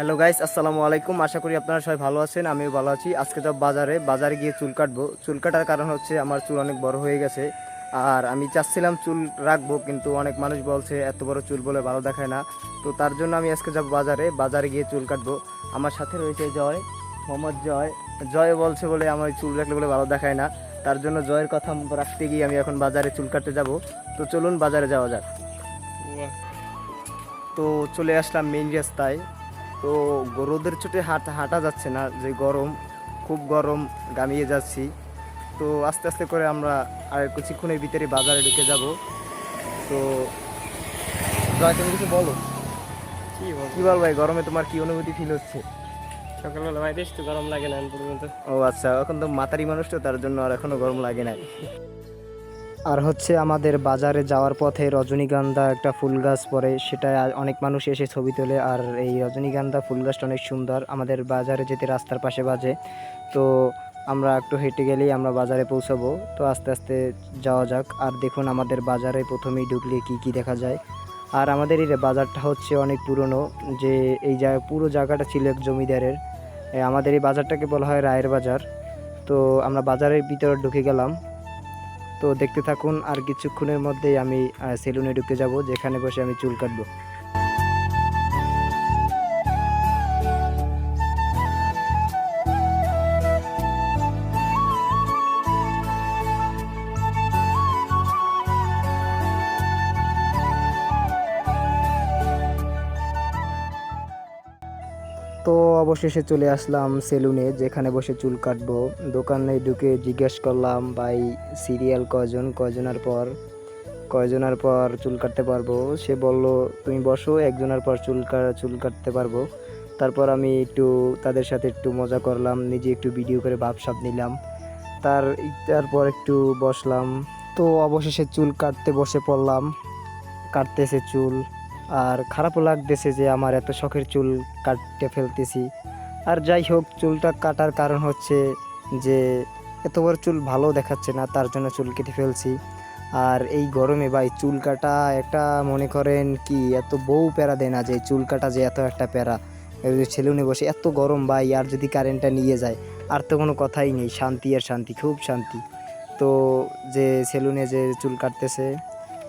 Hello guys আসসালামু আলাইকুম। আশা করি আপনারা সবাই ভালো আছেন আমিও ভালো আছি। আজকে যাব বাজারে বাজারে গিয়ে চুল কাটবো। চুল কাটার কারণ হচ্ছে আমার চুল অনেক বড় হয়ে গেছে। আর আমি চাচ্ছিলাম চুল রাখব কিন্তু অনেক মানুষ বলছে এত বড় চুল বলে ভালো দেখায় না। তো তার জন্য আমি আজকে যাব বাজারে বাজারে গিয়ে চুল কাটবো। আমার সাথে রয়েছে জয় মোহাম্মদ জয়। জয় বলছে বলে আমার চুল রাখলে বলে ভালো দেখায় না। তার জন্য জয়ের কথা রাখতে গিয়ে আমি এখন বাজারে চুল কাটতে যাব। তো চলুন বাজারে যাওয়া যাক। তো চলে আসলাম মেইন রাস্তায়। তো রোদের চোটে হাঁটা হাঁটা যাচ্ছে না যে গরম খুব গরম গামিয়ে যাচ্ছি। তো আস্তে আস্তে করে আমরা আর কিছুক্ষণের ভিতরে বাজারে ঢুকে যাব। তো জয়, তুমি কিছু বলো? কি বল ভাই গরমে তোমার কি অনুভূতি ফিল হচ্ছে? সকালবেলা ভাই বেশ তো গরম লাগে না পর্যন্ত ও আচ্ছা এখন তো মাতারি মানুষ তো তার জন্য আর এখনও গরম লাগে নাই। আর হচ্ছে আমাদের বাজারে যাওয়ার পথে রজনীগন্ধা একটা ফুল গাছ পড়ে সেটা অনেক মানুষ এসে ছবি তোলে। আর এই রজনীগন্ধা ফুল গাছটা অনেক সুন্দর। আমাদের বাজারে যেতে রাস্তার পাশে বাজে। তো আমরা একটু হেঁটে গেলেই আমরা বাজারে পৌঁছাবো। তো আস্তে আস্তে যাওয়া যাক। আর দেখুন আমাদের বাজারে প্রথমেই ঢুকলে কি কি দেখা যায়। আর আমাদের এই বাজারটা হচ্ছে অনেক পুরনো, যে এই জায়গা পুরো জায়গাটা ছিল এক জমিদারের। আমাদের এই বাজারটাকে বলা হয় রায়ের বাজার। তো আমরা বাজারের ভিতরে ঢুকে গেলাম। তো দেখতে থাকুন আর কিছুক্ষণের মধ্যেই আমি সেলুনে ঢুকে যাব, যেখানে বসে আমি চুল কাটবো। তো অবশেষে চলে আসলাম সেলুনে, যেখানে বসে চুল কাটবো। দোকানে ঢুকে জিজ্ঞেস করলাম, ভাই সিরিয়াল কজন কজনের পর, কয়জনের পর চুল কাটতে পারব? সে বলল, তুমি বসো, একজনের পর চুল চুল কাটতে পারব। তারপর আমি একটু, তাদের সাথে একটু মজা করলাম, নিজে একটু ভিডিও করে ভাবসাব নিলাম। তার, তারপর একটু বসলাম। তো অবশেষে চুল কাটতে বসে পড়লাম, কাটতেছে চুল। আর খারাপও লাগতেছে যে আমার এত শখের চুল কাটতে ফেলতেছি। আর যাই হোক, চুলটা কাটার কারণ হচ্ছে যে এত বড় চুল ভালো দেখাচ্ছে না, তার জন্য চুল কেটে ফেলছি। আর এই গরমে ভাই, চুল কাটা একটা মনে করেন কি, এত বউ প্যারা দেয় না যে চুল কাটা যে এত একটা প্যারা। সেলুনে বসে এত গরম ভাই, আর যদি কারেন্টটা নিয়ে যায়, আর তো কোনো কথাই নেই, শান্তি আর শান্তি, খুব শান্তি। তো যে সেলুনে যে চুল কাটতেছে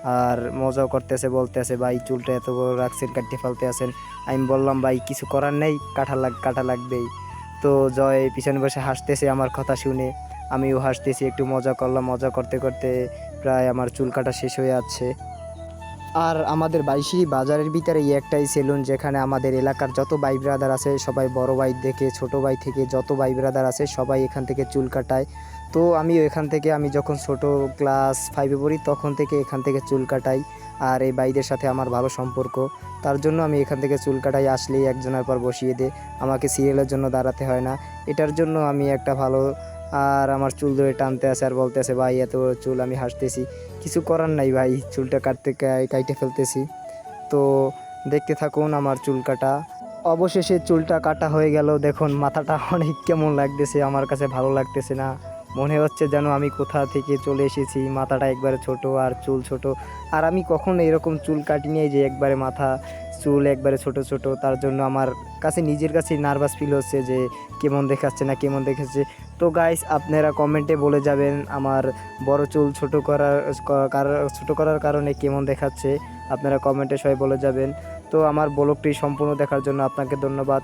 আর মজাও করতেছে, বলতেছে, ভাই, চুলটা এত বড় রাখছেন কাটতে ফেলতে আছেন। আমি বললাম, ভাই, কিছু করার নেই কাটা লাগ কাটা লাগবেই। তো জয় পিছনে বসে হাসতেছে আমার কথা শুনে। আমিও হাসতেছি, একটু মজা করলাম। মজা করতে করতে প্রায় আমার চুল কাটা শেষ হয়ে যাচ্ছে। আর আমাদের বাইশি বাজারের ভিতরে একটাই সেলুন, যেখানে আমাদের এলাকার যত ভাই ব্রাদার আছে, সবাই বড় ভাই থেকে ছোট ভাই থেকে যত ভাই ব্রাদার আছে, সবাই এখান থেকে চুল কাটায়। তো আমি এখান থেকে, আমি যখন ছোট ক্লাস ফাইভে পড়ি, তখন থেকে এখান থেকে চুল কাটাই। আর এই ভাইদের সাথে আমার ভালো সম্পর্ক। তার জন্য আমি এখান থেকে চুল কাটাই, আসলেই একজনের পর বসিয়ে দে। আমাকে সিরিয়ালের জন্য দাঁড়াতে হয় না। এটার জন্য আমি একটা ভালো, আর আমার চুল ধরে টানতে আসে আর বলতে আসে ভাই, এত চুল আমি হাসতেছি। কিছু করার নাই ভাই, চুলটা কাটতে কাই- কাইটে ফেলতেছি। তো দেখতে থাকুন আমার চুল কাটা। অবশেষে চুলটা কাটা হয়ে গেল। দেখুন, মাথাটা অনেক কেমন লাগতেছে। আমার কাছে ভালো লাগতেছে না। মনে হচ্ছে যেন আমি কোথা থেকে চলে এসেছি, মাথাটা একবারে ছোট আর চুল ছোট। আর আমি কখনো এরকম চুল কাটি কাটিনি যে একবারে মাথা চুল একবারে ছোট ছোট, তার জন্য আমার কাছে নিজের কাছে নার্ভাস ফিল হচ্ছে যে কেমন দেখাচ্ছে না কেমন দেখাচ্ছে। তো গাইস আপনারা কমেন্টে বলে যাবেন আমার বড় চুল ছোট করার, কার- ছোট করার কারণে কেমন দেখাচ্ছে। আপনারা কমেন্টে সবাই বলে যাবেন। তো আমার ব্লগটি সম্পূর্ণ দেখার জন্য আপনাকে ধন্যবাদ।